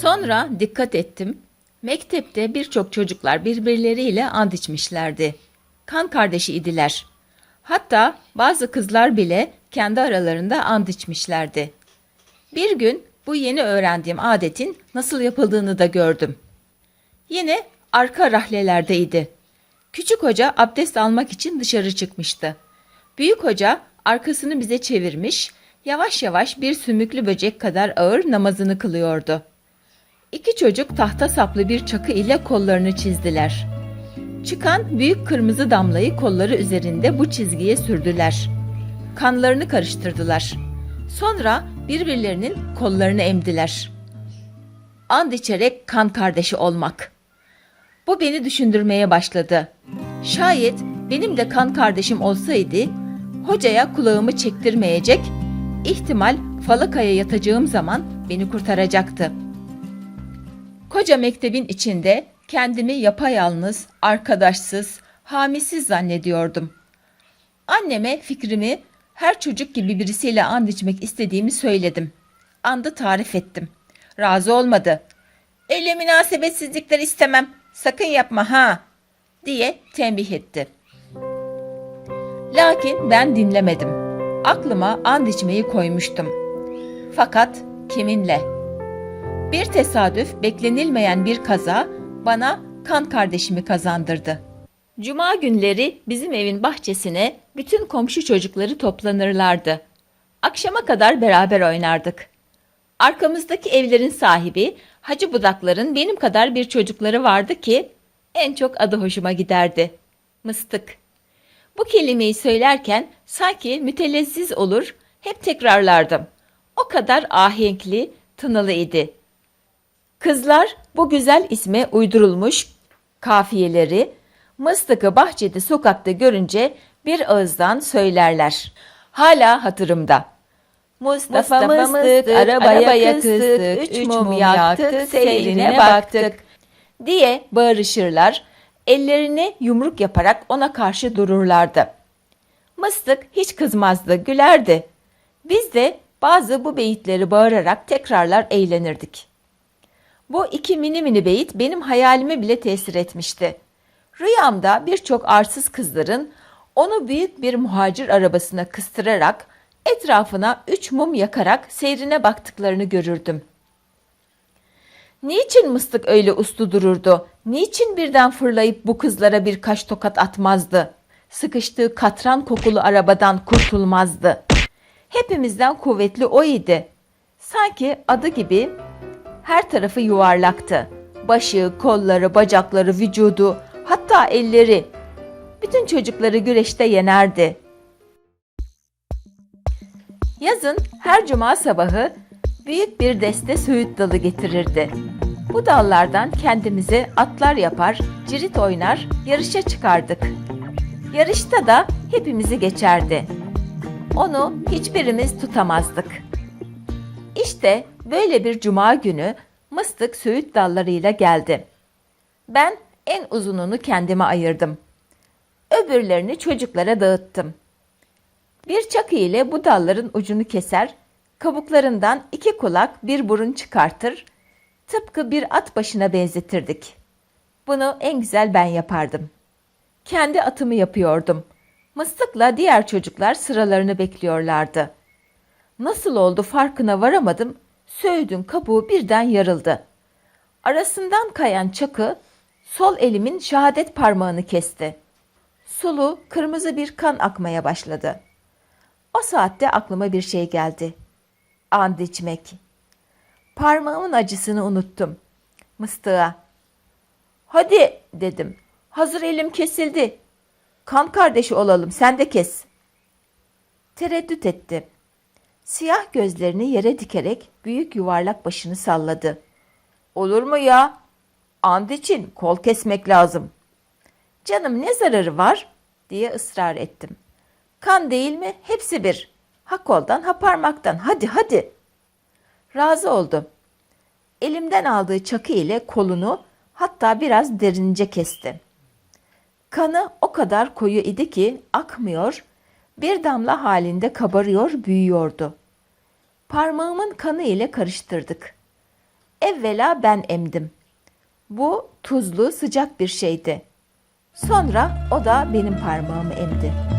Sonra dikkat ettim. Mektepte birçok çocuklar birbirleriyle and içmişlerdi. Kan kardeşi idiler. Hatta bazı kızlar bile kendi aralarında and içmişlerdi. Bir gün bu yeni öğrendiğim adetin nasıl yapıldığını da gördüm. Yine arka rahlelerdeydi. Küçük hoca abdest almak için dışarı çıkmıştı. Büyük hoca arkasını bize çevirmiş, yavaş yavaş bir sümüklü böcek kadar ağır namazını kılıyordu. İki çocuk tahta saplı bir çakı ile kollarını çizdiler. Çıkan büyük kırmızı damlayı kolları üzerinde bu çizgiye sürdüler. Kanlarını karıştırdılar. Sonra birbirlerinin kollarını emdiler. And içerek kan kardeşi olmak. Bu beni düşündürmeye başladı. Şayet benim de kan kardeşim olsaydı, hocaya kulağımı çektirmeyecek, ihtimal falakaya yatacağım zaman beni kurtaracaktı. Koca mektebin içinde kendimi yapayalnız, arkadaşsız, hamisiz zannediyordum. Anneme fikrimi her çocuk gibi birisiyle and içmek istediğimi söyledim. Andı tarif ettim. Razı olmadı. Öyle münasebetsizlikler istemem. Sakın yapma ha diye tembih etti. Lakin ben dinlemedim. Aklıma and içmeyi koymuştum. Fakat kiminle? Bir tesadüf beklenilmeyen bir kaza bana kan kardeşimi kazandırdı. Cuma günleri bizim evin bahçesine bütün komşu çocukları toplanırlardı. Akşama kadar beraber oynardık. Arkamızdaki evlerin sahibi Hacı Budakların benim kadar bir çocukları vardı ki en çok adı hoşuma giderdi. Mıstık. Bu kelimeyi söylerken sanki mütelezziz olur, hep tekrarlardım. O kadar ahenkli, tınılı idi. Kızlar bu güzel isme uydurulmuş kafiyeleri Mıstık'ı bahçede sokakta görünce bir ağızdan söylerler. Hala hatırımda. Mustafa, mıstık, arabaya kıstık, üç mum yaktık, seyrine baktık diye bağırışırlar, ellerini yumruk yaparak ona karşı dururlardı. Mıstık hiç kızmazdı, gülerdi. Biz de bazı bu beyitleri bağırarak tekrarlar eğlenirdik. Bu iki mini mini beyit benim hayalime bile tesir etmişti. Rüyamda birçok arsız kızların onu büyük bir muhacir arabasına kıstırarak etrafına üç mum yakarak seyrine baktıklarını görürdüm. Niçin mıstık öyle uslu dururdu? Niçin birden fırlayıp bu kızlara birkaç tokat atmazdı? Sıkıştığı katran kokulu arabadan kurtulmazdı. Hepimizden kuvvetli o idi. Sanki adı gibi her tarafı yuvarlaktı. Başı, kolları, bacakları, vücudu, hatta elleri. Bütün çocukları güreşte yenerdi. Yazın her cuma sabahı büyük bir deste söğüt dalı getirirdi. Bu dallardan kendimize atlar yapar, cirit oynar, yarışa çıkardık. Yarışta da hepimizi geçerdi. Onu hiçbirimiz tutamazdık. İşte böyle bir cuma günü mıstık söğüt dallarıyla geldi. Ben en uzununu kendime ayırdım. Öbürlerini çocuklara dağıttım. Bir çakı ile bu dalların ucunu keser, kabuklarından iki kulak bir burun çıkartır, tıpkı bir at başına benzetirdik. Bunu en güzel ben yapardım. Kendi atımı yapıyordum. Mıstıkla diğer çocuklar sıralarını bekliyorlardı. Nasıl oldu farkına varamadım, söğüdün kabuğu birden yarıldı. Arasından kayan çakı sol elimin şehadet parmağını kesti. Sulu, kırmızı bir kan akmaya başladı. O saatte aklıma bir şey geldi. And içmek. Parmağımın acısını unuttum. Mıstığa. Hadi dedim. Hazır elim kesildi. Kan kardeşi olalım sen de kes. Tereddüt etti. Siyah gözlerini yere dikerek büyük yuvarlak başını salladı. Olur mu ya? And için kol kesmek lazım. Canım ne zararı var? diye ısrar ettim. Kan değil mi? Hepsi bir. Ha koldan ha parmaktan. Hadi hadi. Razı oldu. Elimden aldığı çakı ile kolunu hatta biraz derince kesti. Kanı o kadar koyu idi ki akmıyor, bir damla halinde kabarıyor, büyüyordu. Parmağımın kanı ile karıştırdık. Evvela ben emdim. Bu tuzlu sıcak bir şeydi. Sonra o da benim parmağımı emdi.